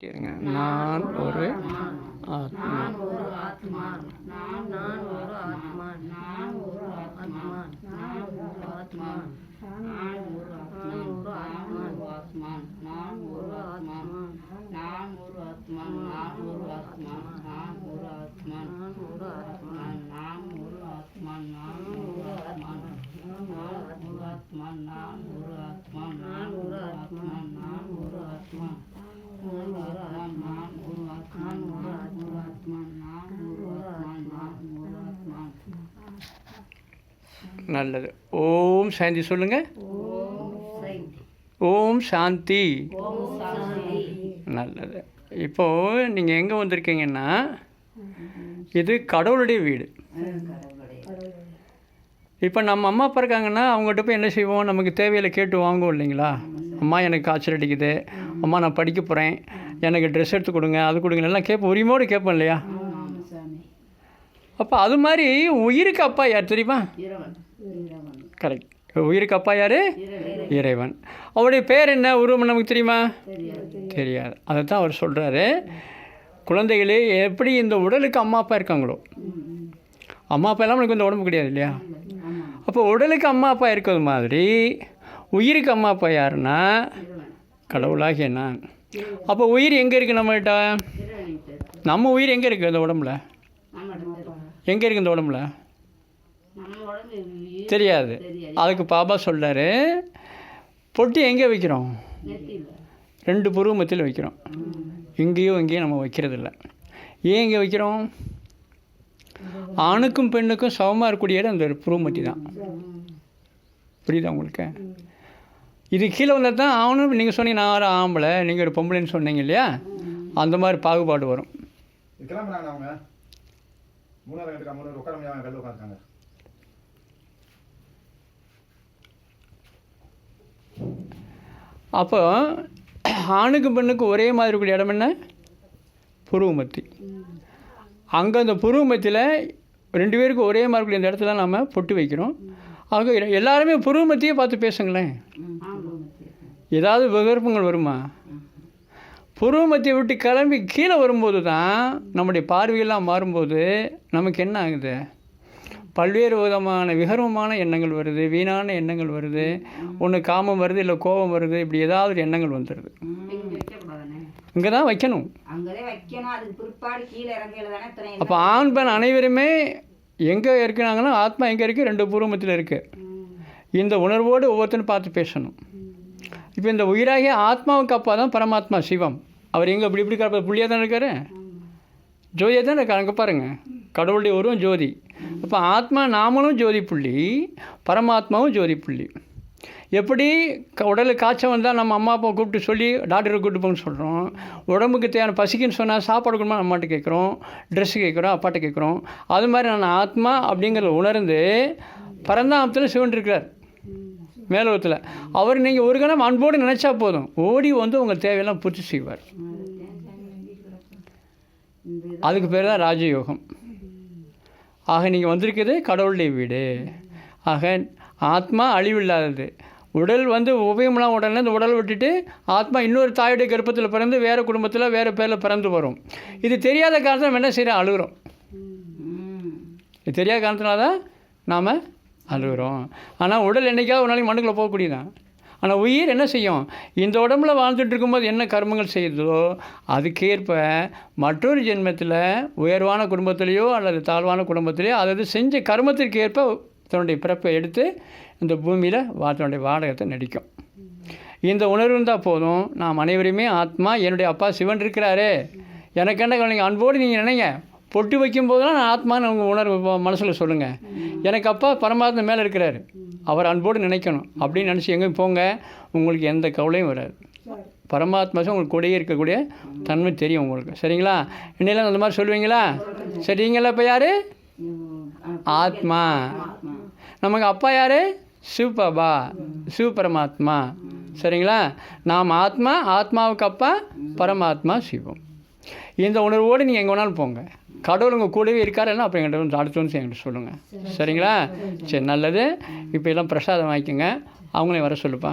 இருங்க நான் ஒரு ஆத்மா. ஒரு ஆத்மா. நான் நல்லது. ஓம் சாந்தி சொல்லுங்க. ஓம் சாந்தி. நல்லது. இப்போது நீங்கள் எங்கே வந்திருக்கீங்கன்னா இது கடவுளுடைய வீடு. இப்போ நம்ம அம்மா அப்பா இருக்காங்கன்னா அவங்ககிட்ட போய் என்ன செய்வோம்? நமக்கு தேவையில்லை கேட்டு வாங்குவோம் இல்லைங்களா? அம்மா எனக்கு காய்ச்சல் அடிக்குது. அம்மா நான் படிக்க போகிறேன் எனக்கு ட்ரெஸ் எடுத்து கொடுங்க அது கொடுங்க எல்லாம் கேட்போம் உரிமையோடு கேட்போம் இல்லையா? அப்போ அது மாதிரி உயிருக்கு அப்பா யார் தெரியுமா? கரெக்ட் உயிருக்கு அப்பா யார்? இறைவன். அவருடைய பேர் என்ன? உருவம் நமக்கு தெரியுமா? தெரியாது. அதை தான் அவர் சொல்கிறாரு குழந்தைகளே எப்படி இந்த உடலுக்கு அம்மா அப்பா இருக்காங்களோ? அம்மா அப்பா எல்லாம் நமக்கு இந்த உடம்பு கிடையாது இல்லையா? அப்போ உடலுக்கு அம்மா அப்பா இருக்கிறது மாதிரி உயிருக்கு அம்மா அப்பா யாருன்னா? கடவுளாகிய நான். அப்போ உயிர் எங்கே இருக்குது நம்மகிட்ட நம்ம உயிர் எங்கே இருக்குது இந்த உடம்புல? எங்கே இருக்குது இந்த உடம்புல? தெரியாது. அதுக்கு பாபா சொல்றாரு பொட்டி எங்கே வைக்கிறோம்? ரெண்டு புருவமத்தில் வைக்கிறோம். இங்கேயும் இங்கேயும் நம்ம வைக்கிறதில்ல. ஏன் இங்கே வைக்கிறோம்? ஆணுக்கும் பெண்ணுக்கும் சமமாக இருக்கக்கூடிய இடம் அந்த புருவமத்தி தான். புரியுதா உங்களுக்கு? இது கீழே வந்தால் தான் ஆணும் நீங்கள் சொன்னீங்க நான் ஒரு ஆம்பளை. நீங்கள் ஒரு பொம்பளைன்னு சொன்னீங்க இல்லையா? அந்த மாதிரி பாகுபாடு வரும். அப்போ ஆணுக்கு பெண்ணுக்கும் ஒரே மாதிரி இருக்கக்கூடிய இடம் என்ன? புருவமத்தி. அங்கே அந்த புருவமத்தியில் ரெண்டு பேருக்கும் ஒரே மாதிரி இருக்கக்கூடிய இந்த இடத்துல நாம் பொட்டு வைக்கிறோம். அவங்க எல்லாருமே புருவமத்தியே பார்த்து பேசுங்களேன். ஏதாவது விகற்பங்கள் வருமா? புருவமத்தியை விட்டு கிளம்பி கீழே வரும்போது தான் நம்முடைய பார்வையெல்லாம் மாறும்போது நமக்கு என்ன ஆகுது? பல்வேறு விதமான விகர்வமான எண்ணங்கள் வருது வீணான எண்ணங்கள் வருது. ஒன்று காமம் வருது இல்லை கோபம் வருது இப்படி ஏதாவது ஒரு எண்ணங்கள் வந்துடுது இங்கே தான் வைக்கணும் அப்போ ஆண் பெண் அனைவருமே எங்கே இருக்கிறாங்கன்னா ஆத்மா எங்கே இருக்குது ரெண்டு பூர்வமத்தில் இருக்குது இந்த உணர்வோடு ஒவ்வொருத்தரும் பார்த்து பேசணும். இப்போ இந்த உயிராகிய ஆத்மாவுக்கு அப்பா தான் பரமாத்மா சிவம். அவர் எங்கே இப்படி இப்படி கிடப்ப புள்ளியாக தான் இருக்காரு. ஜோதியாக தான் இருக்காரு. அங்கே பாருங்கள் கடவுளுடைய உருவம் ஜோதி. அப்போ ஆத்மா நாமளும் ஜோதி புள்ளி பரமாத்மாவும் ஜோதி புள்ளி. எப்படி உடலுக்கு காய்ச்சல் வந்தால் நம்ம அம்மா அப்பா கூப்பிட்டு சொல்லி டாக்டரை கூப்பிட்டு போகணும்னு சொல்கிறோம் உடம்புக்கு தேவையான பசிக்குன்னு சொன்னால் சாப்பாடு கொடுமா அம்மாட்ட கேட்குறோம். ட்ரெஸ்ஸு கேட்குறோம் அப்பாட்ட கேட்குறோம். அது மாதிரி நான் ஆத்மா அப்படிங்கிறத உணர்ந்து பரந்தாமத்தில் சிவன் இருக்கிறார். மேலோகத்தில். அவர் நீங்கள் ஒரு கணம் அன்போடு நினச்சா போதும். ஓடி வந்து உங்கள் தேவையெல்லாம் பூர்த்தி செய்வார். அதுக்கு பேர் தான் ராஜயோகம். ஆக நீங்கள் வந்திருக்கிறது கடவுளுடைய வீடு. ஆக ஆத்மா அழிவில்லாதது. உடல் வந்து உபயம்லாம் உடனே இந்த உடல் விட்டுட்டு ஆத்மா இன்னொரு தாயுடைய கர்ப்பத்தில் பிறந்து வேறு குடும்பத்தில் வேறு பேரில் பிறந்து வரும். இது தெரியாத காரணத்தில் நம்ம என்ன செய்கிறோம் அழுகிறோம். இது தெரியாத காரணத்தினால தான் நாம் அழுகிறோம். ஆனால் உடல் என்றைக்காவது ஒரு நாளைக்கு மண்ணுக்குள்ளே போகக்கூடியதான் ஆனால் உயிர் என்ன செய்யும்? இந்த உடம்புல வாழ்ந்துட்டு இருக்கும்போது என்ன கர்மங்கள் செய்யுதோ அதுக்கேற்ப மற்றொரு ஜென்மத்தில் உயர்வான குடும்பத்திலேயோ அல்லது தாழ்வான குடும்பத்திலேயோ அதாவது செஞ்ச கர்மத்திற்கு ஏற்ப தன்னுடைய பிறப்பை எடுத்து இந்த பூமியில் வா தன்னுடைய வாடகத்தை நடிக்கும். இந்த உணர்வு இருந்தால் போதும். நாம் அனைவருமே ஆத்மா என்னுடைய அப்பா சிவன் இருக்கிறாரே. எனக்கு என்ன அன்போடு நீங்கள் நினைங்க. பொட்டு வைக்கும்போதெல்லாம் நான் ஆத்மான்னு உங்கள் உணர்வு மனசில் சொல்லுங்கள் எனக்கு அப்பா பரமாத்மா மேலே இருக்கிறாரு. அவர் அன்போடு நினைக்கணும். அப்படின்னு நினச்சி எங்கேயும் போங்க. உங்களுக்கு எந்த கவலையும் வராது. பரமாத்மா உங்களுக்கு கூடயே இருக்கக்கூடிய தன்மை தெரியும் உங்களுக்கு. சரிங்களா? இன்னையெல்லாம் அந்த மாதிரி சொல்லுவீங்களா? சரிங்களா இப்போ யார்? ஆத்மா. நமக்கு அப்பா யார்? சிவபாபா. சிவ பரமாத்மா சரிங்களா? நாம் ஆத்மா ஆத்மாவுக்கு அப்பா பரமாத்மா சிவம். இந்த உணர்வோடு நீங்கள் எங்கே வேணாலும் போங்க. கடவுள் உங்கள் கூடவே இருக்காருன்னா அப்போ எங்கிட்ட வந்து அடுத்து வந்து என்கிட்ட சொல்லுங்கள் சரிங்களா? சரி. நல்லது. இப்போ எல்லாம் பிரசாதம் வாங்கிக்கோங்க. அவங்களையும் வர சொல்லுப்பா.